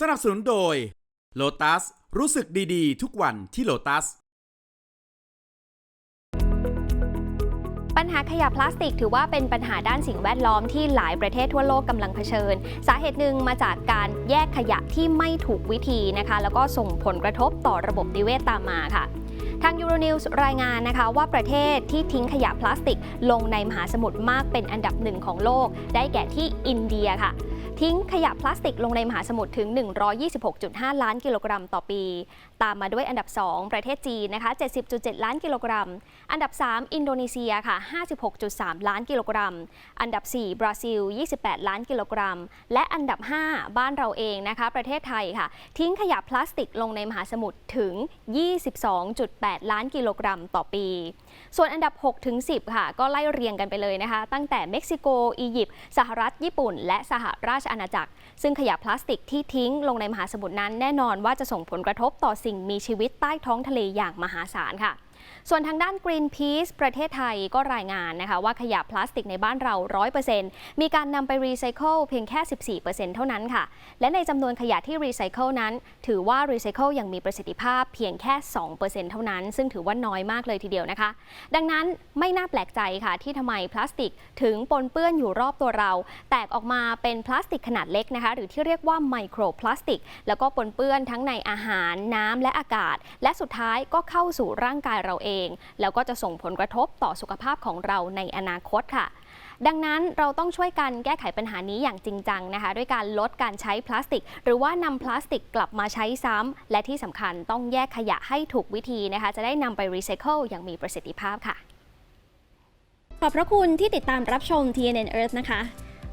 สนับสนุนโดย Lotus รู้สึกดี ๆ ทุกวันที่ Lotus ปัญหาขยะพลาสติกถือว่าเป็นปัญหาด้านสิ่งแวดล้อมที่หลายประเทศทั่วโลกกำลังเผชิญ สาเหตุหนึ่งมาจากการแยกขยะที่ไม่ถูกวิธีนะคะ แล้วก็ส่งผลกระทบต่อระบบนิเวศตามมาค่ะทาง Euronews รายงานนะคะว่าประเทศที่ทิ้งขยะพลาสติก ลงในมหาสมุทรมากเป็นอันดับหนึ่งของโลก ได้แก่ที่อินเดียค่ะ ทิ้งขยะพลาสติกลงในมหาสมุทรถึง 126.5 ล้านกิโลกรัมต่อปี ตามมาด้วยอันดับ 2 ประเทศจีนนะคะ 70.7 ล้านกิโลกรัม อันดับ 3 อินโดนีเซียค่ะ 56.3 ล้านกิโลกรัม อันดับ 4 บราซิล 28 ล้านกิโลกรัม และอันดับ 5 บ้านเราเองนะคะ ประเทศไทยค่ะ ทิ้งขยะพลาสติกลงในมหาสมุทรถึง 22.8 ล้านกิโลกรัมต่อปี ส่วนอันดับ 6 ถึง 10 ค่ะ ก็ไล่เรียงกันไปเลยนะคะ ตั้งแต่เม็กซิโก อียิปต์ สหรัฐ ญี่ปุ่น และสหราชอาณาจักร ซึ่งขยะพลาสติกที่ทิ้งลงในมหาสมุทรนั้น แน่นอนว่าจะส่งผลกระทบต่อสิ่งมีชีวิตใต้ท้องทะเลอย่างมหาศาลค่ะ ส่วนทางด้าน Greenpeace ประเทศไทยก็รายงานนะคะว่าขยะพลาสติกในบ้านเรา 100%มีการนำไปรีไซเคิลเพียงแค่ 14%เท่านั้นค่ะ และในจำนวนขยะที่รีไซเคิลนั้น ถือว่ารีไซเคิลยังมีประสิทธิภาพเพียงแค่ 2%เท่านั้น ซึ่งถือว่าน้อยมากเลยทีเดียวนะคะ ดังนั้นไม่น่าแปลกใจค่ะที่ทำไมพลาสติกถึงปนเปื้อนอยู่รอบตัวเรา แตกออกมาเป็นพลาสติกขนาดเล็กนะคะหรือที่เรียกว่าไมโครพลาสติก แล้วก็ปนเปื้อนทั้งในอาหารน้ำและอากาศ และสุดท้ายก็เข้าสู่ร่างกายเราเราเอง แล้วก็จะส่งผลกระทบต่อสุขภาพของเราในอนาคตค่ะ ดังนั้นเราต้องช่วยกันแก้ไขปัญหานี้อย่างจริงจังนะคะ ด้วยการลดการใช้พลาสติก หรือว่านำพลาสติกกลับมาใช้ซ้ำและที่สำคัญต้องแยกขยะให้ถูกวิธีนะคะ จะได้นำไปรีไซเคิลอย่างมีประสิทธิภาพค่ะ ขอบพระคุณที่ติดตามรับชม TNN Earth นะคะ